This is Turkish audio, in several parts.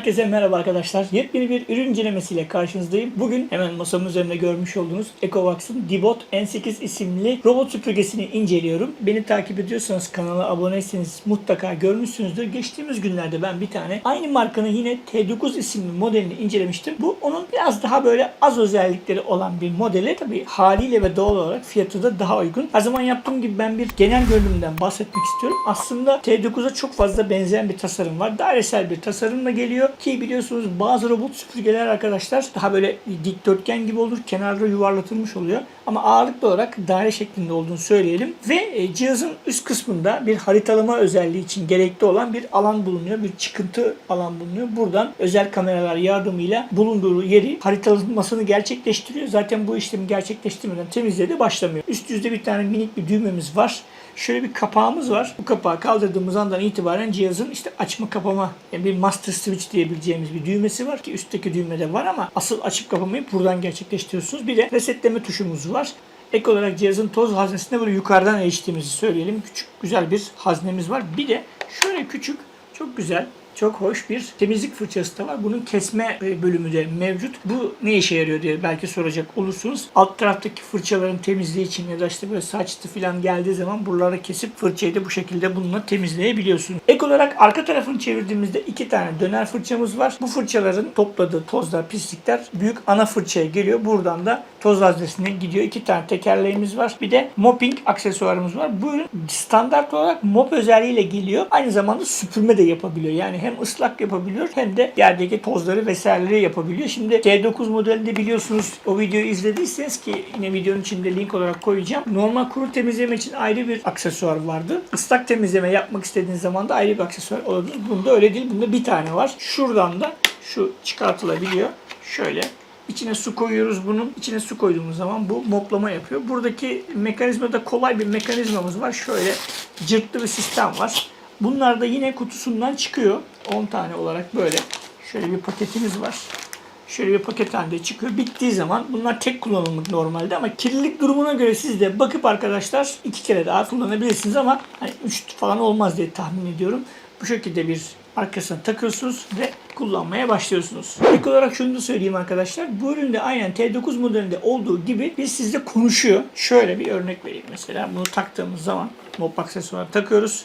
Herkese merhaba arkadaşlar. Yepyeni bir ürün incelemesiyle karşınızdayım. Bugün hemen masamın üzerinde görmüş olduğunuz Ecovax'ın Dibot N8 isimli robot süpürgesini inceliyorum. Beni takip ediyorsanız kanala aboneyseniz mutlaka görmüşsünüzdür. Geçtiğimiz günlerde ben bir tane aynı markanın yine T9 isimli modelini incelemiştim. Bu onun biraz daha böyle az özellikleri olan bir modeli. Tabii haliyle ve doğal olarak fiyatı da daha uygun. Her zaman yaptığım gibi ben bir genel görünümden bahsetmek istiyorum. Aslında T9'a çok fazla benzeyen bir tasarım var. Dairesel bir tasarımla geliyor ki biliyorsunuz bazı robot süpürgeler arkadaşlar daha böyle dikdörtgen gibi olur. Kenarda yuvarlatılmış oluyor. Ama ağırlıklı olarak daire şeklinde olduğunu söyleyelim. Ve e, cihazın üst kısmında bir haritalama özelliği için gerekli olan bir alan bulunuyor. Bir çıkıntı alan bulunuyor. Buradan özel kameralar yardımıyla bulunduğu yeri haritalamasını gerçekleştiriyor. Zaten bu işlemi gerçekleştirmeden temizliğe de başlamıyor. Üst yüzde bir tane minik bir düğmemiz var. Şöyle bir kapağımız var. Bu kapağı kaldırdığımız andan itibaren cihazın işte açma kapama yani bir master switch diyebileceğimiz bir düğmesi var ki üstteki düğmede var ama asıl açıp kapamayı buradan gerçekleştiriyorsunuz. Bir de resetleme tuşumuz var. Ek olarak cihazın toz haznesine böyle yukarıdan eriştiğimizi söyleyelim. Küçük güzel bir haznemiz var. Bir de şöyle küçük çok güzel çok hoş bir temizlik fırçası da var. Bunun kesme e, bölümü de mevcut. Bu ne işe yarıyor diye belki soracak olursunuz. Alt taraftaki fırçaların temizliği için ya da işte böyle saçtı falan geldiği zaman buraları kesip fırçayı da bu şekilde bununla temizleyebiliyorsunuz. Ek olarak arka tarafını çevirdiğimizde iki tane döner fırçamız var. Bu fırçaların topladığı tozlar, pislikler büyük ana fırçaya geliyor. Buradan da toz haznesine gidiyor. İki tane tekerleğimiz var. Bir de mopping aksesuarımız var. Bu ürün standart olarak mop özelliğiyle geliyor. Aynı zamanda süpürme de yapabiliyor. Yani hem ıslak yapabiliyor hem de yerdeki tozları vesaireleri yapabiliyor. Şimdi T9 modelinde biliyorsunuz o videoyu izlediyseniz ki yine videonun içinde link olarak koyacağım. Normal kuru temizleme için ayrı bir aksesuar vardı. Islak temizleme yapmak istediğiniz zaman da ayrı bir aksesuar olabilir. Bunda öyle değil. Bunda bir tane var. Şuradan da şu çıkartılabiliyor. Şöyle İçine su koyuyoruz bunun. İçine su koyduğumuz zaman bu moplama yapıyor. Buradaki mekanizmada kolay bir mekanizmamız var. Şöyle cırtlı bir sistem var. Bunlar da yine kutusundan çıkıyor. 10 tane olarak böyle. Şöyle bir paketimiz var. Şöyle bir paket halinde çıkıyor. Bittiği zaman bunlar tek kullanımlık normalde ama kirlilik durumuna göre siz de bakıp arkadaşlar iki kere daha kullanabilirsiniz ama hani 3 falan olmaz diye tahmin ediyorum. Bu şekilde bir arkasına takıyorsunuz ve kullanmaya başlıyorsunuz. İlk olarak şunu da söyleyeyim arkadaşlar. Bu üründe aynen T9 modelinde olduğu gibi bir sizle konuşuyor. Şöyle bir örnek vereyim mesela. Bunu taktığımız zaman mop aksesuarı takıyoruz.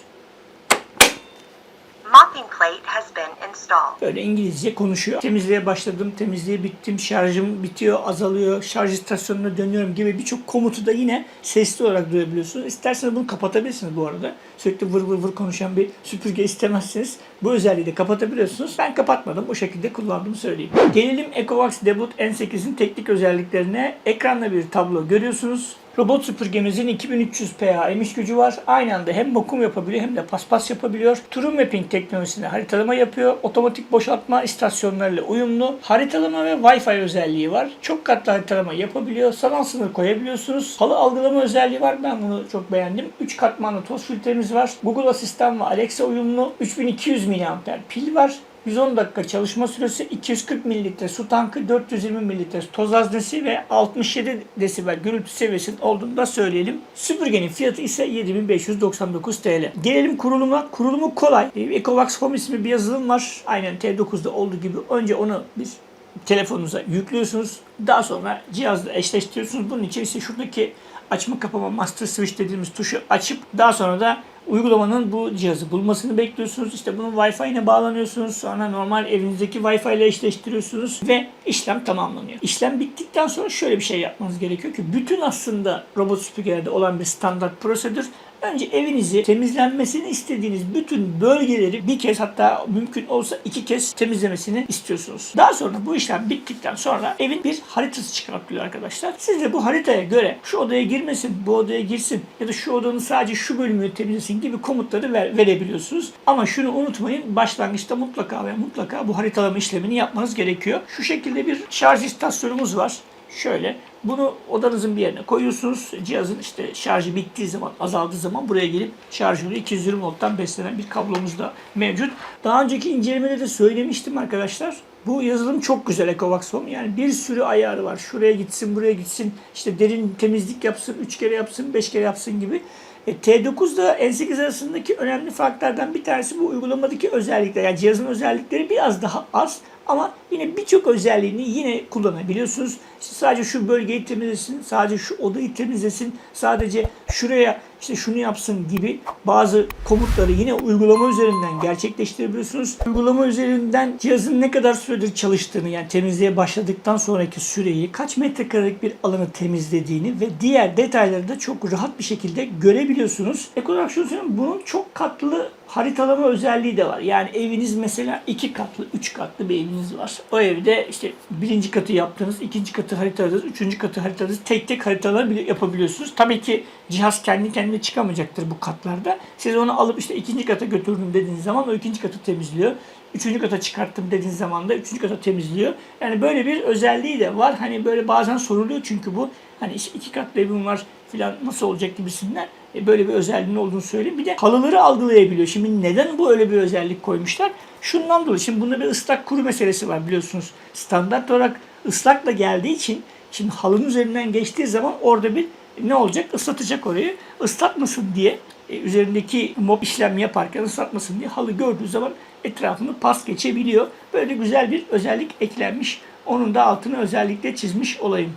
Böyle İngilizce konuşuyor. Temizliğe başladım, temizliğe bittim, şarjım bitiyor, azalıyor, şarj istasyonuna dönüyorum gibi birçok komutu da yine sesli olarak duyabiliyorsunuz. İsterseniz bunu kapatabilirsiniz bu arada. Sürekli vır vır vır konuşan bir süpürge istemezseniz bu özelliği de kapatabiliyorsunuz. Ben kapatmadım. Bu şekilde kullandığımı söyleyeyim. Gelelim Ecovax Debut N8'in teknik özelliklerine. Ekranda bir tablo görüyorsunuz. Robot süpürgemizin 2300 PA emiş gücü var. Aynı anda hem vakum yapabiliyor hem de paspas yapabiliyor. True Mapping teknolojisine haritalama yapıyor. Otomatik boşaltma istasyonlarıyla uyumlu. Haritalama ve Wi-Fi özelliği var. Çok katlı haritalama yapabiliyor. Sanal sınır koyabiliyorsunuz. Halı algılama özelliği var. Ben bunu çok beğendim. 3 katmanlı toz filtremiz var. Google Asistan ve Alexa uyumlu. 3200 mAh pil var. 110 dakika çalışma süresi, 240 mililitre su tankı, 420 mililitre toz haznesi ve 67 desibel gürültü seviyesinin olduğunu da söyleyelim. Süpürgenin fiyatı ise 7599 TL. Gelelim kuruluma. Kurulumu kolay. Ee, Ecovax Home ismi bir yazılım var. Aynen T9'da olduğu gibi. Önce onu biz telefonunuza yüklüyorsunuz. Daha sonra cihazla eşleştiriyorsunuz. Bunun için ise şuradaki açma kapama master switch dediğimiz tuşu açıp daha sonra da uygulamanın bu cihazı bulmasını bekliyorsunuz. İşte bunun Wi-Fi'ine bağlanıyorsunuz. Sonra normal evinizdeki Wi-Fi ile eşleştiriyorsunuz ve işlem tamamlanıyor. İşlem bittikten sonra şöyle bir şey yapmanız gerekiyor ki bütün aslında robot süpürgelerde olan bir standart prosedür Önce evinizi temizlenmesini istediğiniz bütün bölgeleri bir kez hatta mümkün olsa iki kez temizlemesini istiyorsunuz. Daha sonra bu işlem bittikten sonra evin bir haritası çıkartılıyor arkadaşlar. Siz de bu haritaya göre şu odaya girmesin, bu odaya girsin ya da şu odanın sadece şu bölümünü temizlesin gibi komutları ver, verebiliyorsunuz. Ama şunu unutmayın başlangıçta mutlaka ve mutlaka bu haritalama işlemini yapmanız gerekiyor. Şu şekilde bir şarj istasyonumuz var. Şöyle bunu odanızın bir yerine koyuyorsunuz. Cihazın işte şarjı bittiği zaman, azaldığı zaman buraya gelip şarj oluyor. 220 volttan beslenen bir kablomuz da mevcut. Daha önceki incelemede de söylemiştim arkadaşlar. Bu yazılım çok güzel Ecovax Home. Yani bir sürü ayarı var. Şuraya gitsin, buraya gitsin. İşte derin temizlik yapsın, 3 kere yapsın, 5 kere yapsın gibi. E, T9 da N8 arasındaki önemli farklardan bir tanesi bu uygulamadaki özellikler. Yani cihazın özellikleri biraz daha az ama yine birçok özelliğini yine kullanabiliyorsunuz. İşte sadece şu bölgeyi temizlesin, sadece şu odayı temizlesin, sadece şuraya işte şunu yapsın gibi bazı komutları yine uygulama üzerinden gerçekleştirebiliyorsunuz. Uygulama üzerinden cihazın ne kadar süredir çalıştığını yani temizliğe başladıktan sonraki süreyi, kaç metrekarelik bir alanı temizlediğini ve diğer detayları da çok rahat bir şekilde görebiliyorsunuz. Ek olarak şunu söyleyeyim, bunun çok katlı haritalama özelliği de var. Yani eviniz mesela iki katlı, üç katlı bir eviniz var. O evde işte birinci katı yaptınız, ikinci katı haritaladınız, üçüncü katı haritaladınız. Tek tek haritalar bile yapabiliyorsunuz. Tabii ki cihaz kendi kendine çıkamayacaktır bu katlarda. Siz onu alıp işte ikinci kata götürdüm dediğiniz zaman o ikinci katı temizliyor. Üçüncü kata çıkarttım dediğiniz zaman da üçüncü kata temizliyor. Yani böyle bir özelliği de var. Hani böyle bazen soruluyor çünkü bu. Hani işte iki katlı evim var filan nasıl olacak gibisinden. E, böyle bir özelliğinin olduğunu söyleyeyim. Bir de halıları algılayabiliyor. Şimdi neden bu öyle bir özellik koymuşlar? Şundan dolayı. Şimdi bunda bir ıslak kuru meselesi var biliyorsunuz. Standart olarak ıslakla geldiği için şimdi halının üzerinden geçtiği zaman orada bir ne olacak? Islatacak orayı. Islatmasın diye e, üzerindeki mop işlem yaparken ıslatmasın diye halı gördüğü zaman etrafını pas geçebiliyor. Böyle güzel bir özellik eklenmiş. Onun da altını özellikle çizmiş olayım.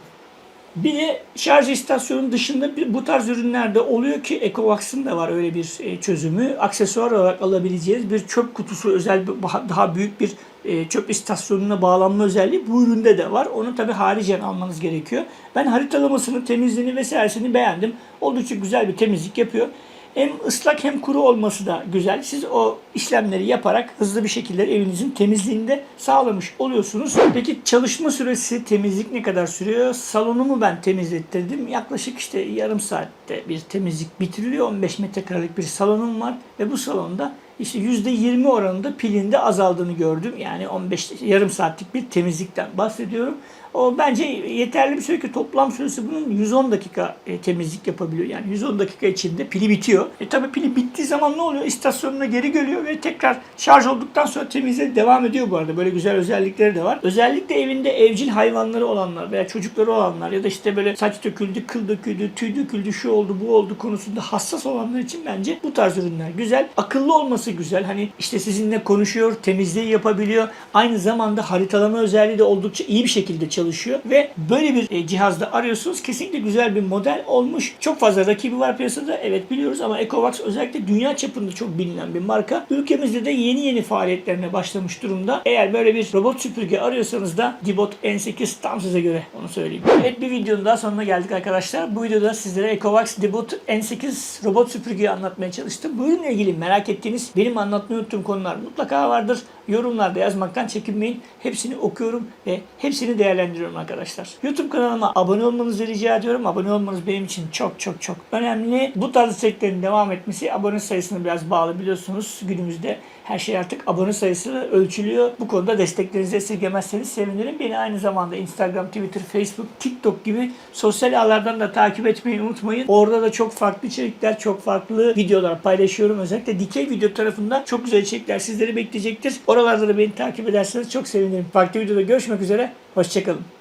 Bir de şarj istasyonu dışında bir, bu tarz ürünlerde oluyor ki Ecovax'ın da var öyle bir e, çözümü. Aksesuar olarak alabileceğiniz bir çöp kutusu özel bir, daha büyük bir e, çöp istasyonuna bağlanma özelliği bu üründe de var. Onu tabi haricen almanız gerekiyor. Ben haritalamasını, temizliğini vesairesini beğendim. Oldukça güzel bir temizlik yapıyor. Hem ıslak hem kuru olması da güzel. Siz o işlemleri yaparak hızlı bir şekilde evinizin temizliğini de sağlamış oluyorsunuz. Peki çalışma süresi, temizlik ne kadar sürüyor? Salonumu ben temizlettirdim. Yaklaşık işte yarım saatte bir temizlik bitiriliyor. 15 metrekarelik bir salonum var ve bu salonda işte %20 oranında pilinde azaldığını gördüm. Yani 15 yarım saatlik bir temizlikten bahsediyorum. O bence yeterli bir süre ki toplam süresi bunun 110 dakika e, temizlik yapabiliyor. Yani 110 dakika içinde pili bitiyor. E tabi pili bittiği zaman ne oluyor? İstasyonuna geri geliyor ve tekrar şarj olduktan sonra temizliğe devam ediyor bu arada. Böyle güzel özellikleri de var. Özellikle evinde evcil hayvanları olanlar veya çocukları olanlar ya da işte böyle saç döküldü, kıl döküldü, tüy döküldü, şu oldu, bu oldu konusunda hassas olanlar için bence bu tarz ürünler güzel. Akıllı olması güzel. Hani işte sizinle konuşuyor, temizliği yapabiliyor. Aynı zamanda haritalama özelliği de oldukça iyi bir şekilde çalışıyor ve böyle bir e, cihazda arıyorsunuz. Kesinlikle güzel bir model olmuş. Çok fazla rakibi var piyasada. Evet biliyoruz ama Ecovax özellikle dünya çapında çok bilinen bir marka. Ülkemizde de yeni yeni faaliyetlerine başlamış durumda. Eğer böyle bir robot süpürge arıyorsanız da Dibot N8 tam size göre onu söyleyeyim. Evet bir videonun daha sonuna geldik arkadaşlar. Bu videoda sizlere Ecovax Dibot N8 robot süpürgeyi anlatmaya çalıştım. Bu ürünle ilgili merak ettiğiniz benim anlatmayı unuttuğum konular mutlaka vardır. Yorumlarda yazmaktan çekinmeyin. Hepsini okuyorum ve hepsini değerlendiriyorum arkadaşlar. YouTube kanalıma abone olmanızı rica ediyorum. Abone olmanız benim için çok çok çok önemli. Bu tarz içeriklerin devam etmesi abone sayısına biraz bağlı biliyorsunuz. Günümüzde her şey artık abone sayısı ölçülüyor. Bu konuda desteklerinizi esirgemezseniz sevinirim. Beni aynı zamanda Instagram, Twitter, Facebook, TikTok gibi sosyal ağlardan da takip etmeyi unutmayın. Orada da çok farklı içerikler, çok farklı videolar paylaşıyorum. Özellikle dikey video tarafında çok güzel içerikler sizleri bekleyecektir. Oralarda da beni takip ederseniz çok sevinirim. Farklı videoda görüşmek üzere. Hoşçakalın.